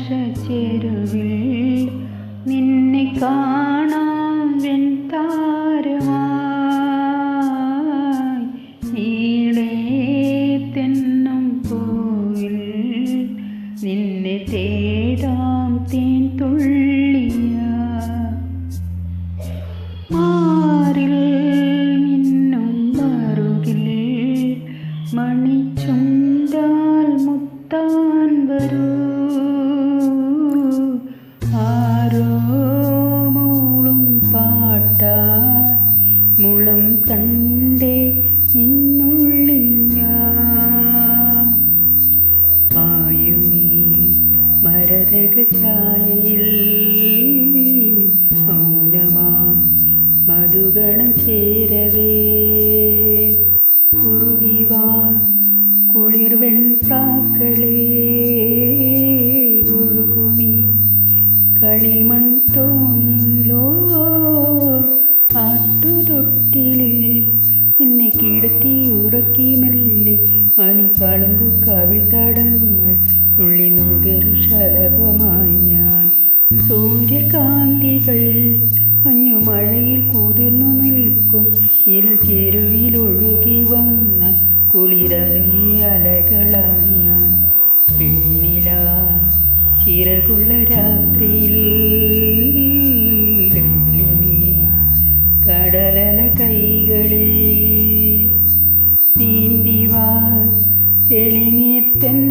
നീലാകാശച്ചെരുവിൽ നിന്നെ കാണാൻ വെൺതാരമായി നീളേ നിന്നെ തേടാം തേൻ തുള്ളിയ മാറിൽ നിന്നും മറുകിൽ മണിച്ചും കണ്ടേ നിന്നുള്ളിൽ ഞാൻ. പായുമീ മരതക ഛായയിൽ മൗനമായി മധുഗണം ചേരവേ. കുറുകിവാ കുളിർ വെൺപ്രാക്കളേ ഒഴുകുമീ കളിമൺ തോണിയിലോ കിടത്തി ഉറക്കി മെല്ലെ മണിപ്പളങ്കു കവിൾ തടങ്ങൾ ഉള്ളി നുകരു ശലഭമായി ഞാൻ. സൂര്യകാന്തികൾ മഞ്ഞു മഴയിൽ കുതിർന്നു നിൽക്കും ഇരു ചെരുവിൽ ഒഴുകി വന്ന കുളിരലി അലകളായി ഞാൻ. പെണ്ണില ചിറകുള്ള രാത്രിയിൽ தெளிநீர் தென்